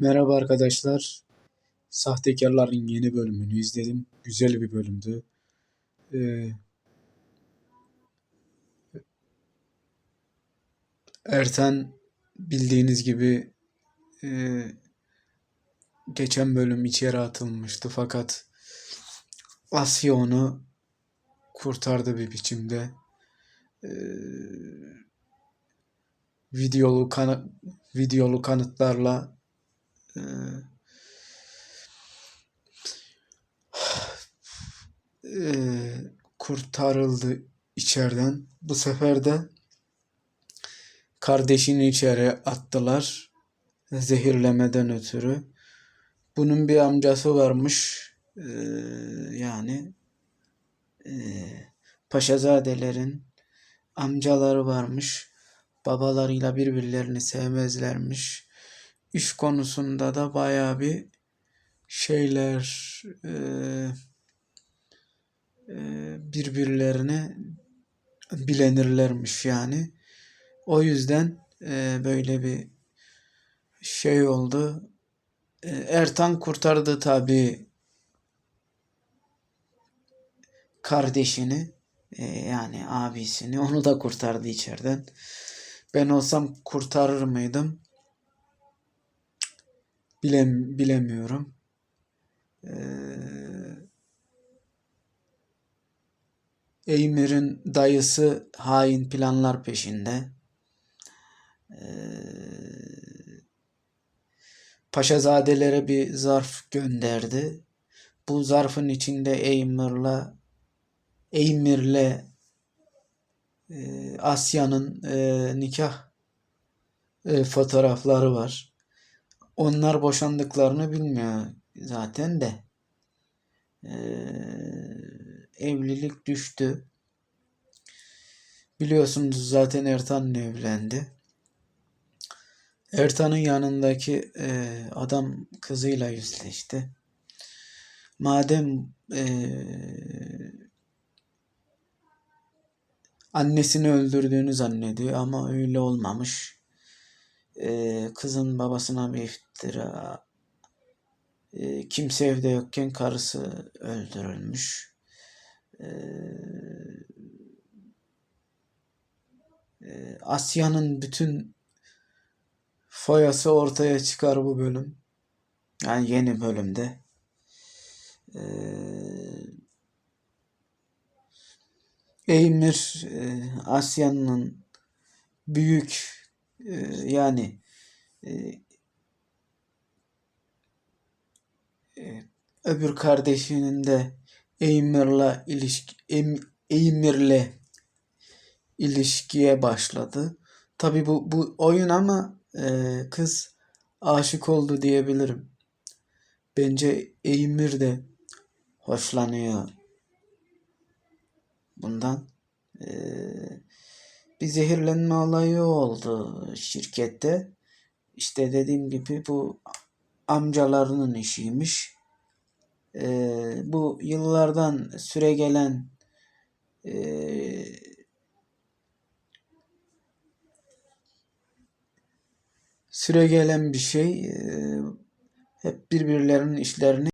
Merhaba arkadaşlar. Sahtekarların yeni bölümünü izledim. Güzel bir bölümdü. Ee, Ertan bildiğiniz gibi e, geçen bölüm içeri atılmıştı fakat Asya onu kurtardı bir biçimde. Ee, videolu kanı videolu kanıtlarla e, e, kurtarıldı içeriden. Bu sefer de kardeşini içeri attılar zehirlemeden ötürü. Bunun bir amcası varmış. Ee, yani e, Paşazadelerin amcaları varmış. Babalarıyla birbirlerini sevmezlermiş. İş konusunda da bayağı bir şeyler e, e, birbirlerine bilenirlermiş yani. O yüzden e, böyle bir şey oldu. E, Ertan kurtardı tabii kardeşini e, yani abisini onu da kurtardı içeriden. Ben olsam kurtarır mıydım? Bilem, bilemiyorum. Ee, Eymir'in dayısı hain planlar peşinde. Ee, Paşazadelere bir zarf gönderdi. Bu zarfın içinde Eymir'le e, Asya'nın e, nikah e, fotoğrafları var. Onlar boşandıklarını bilmiyor zaten de. E, evlilik düştü. Biliyorsunuz zaten Ertan evlendi. Ertan'ın yanındaki e, adam kızıyla yüzleşti. Madem e, annesini öldürdüğünü zannediyor ama öyle olmamış. Ee, kızın babasına bir iftira. Ee, kimse evde yokken karısı öldürülmüş. E, Asya'nın bütün foyası ortaya çıkar bu bölüm. Yani yeni bölümde. Eymir e, Asya'nın büyük e, yani e, e, öbür kardeşinin de Eymir'le ilişki em, Eymir'le ilişkiye başladı. Tabi bu bu oyun ama e, kız aşık oldu diyebilirim. Bence Eymir de hoşlanıyor bundan. Ee, bir zehirlenme olayı oldu şirkette. İşte dediğim gibi bu amcalarının işiymiş. Ee, bu yıllardan süre gelen e, süre gelen bir şey. E, hep birbirlerinin işlerini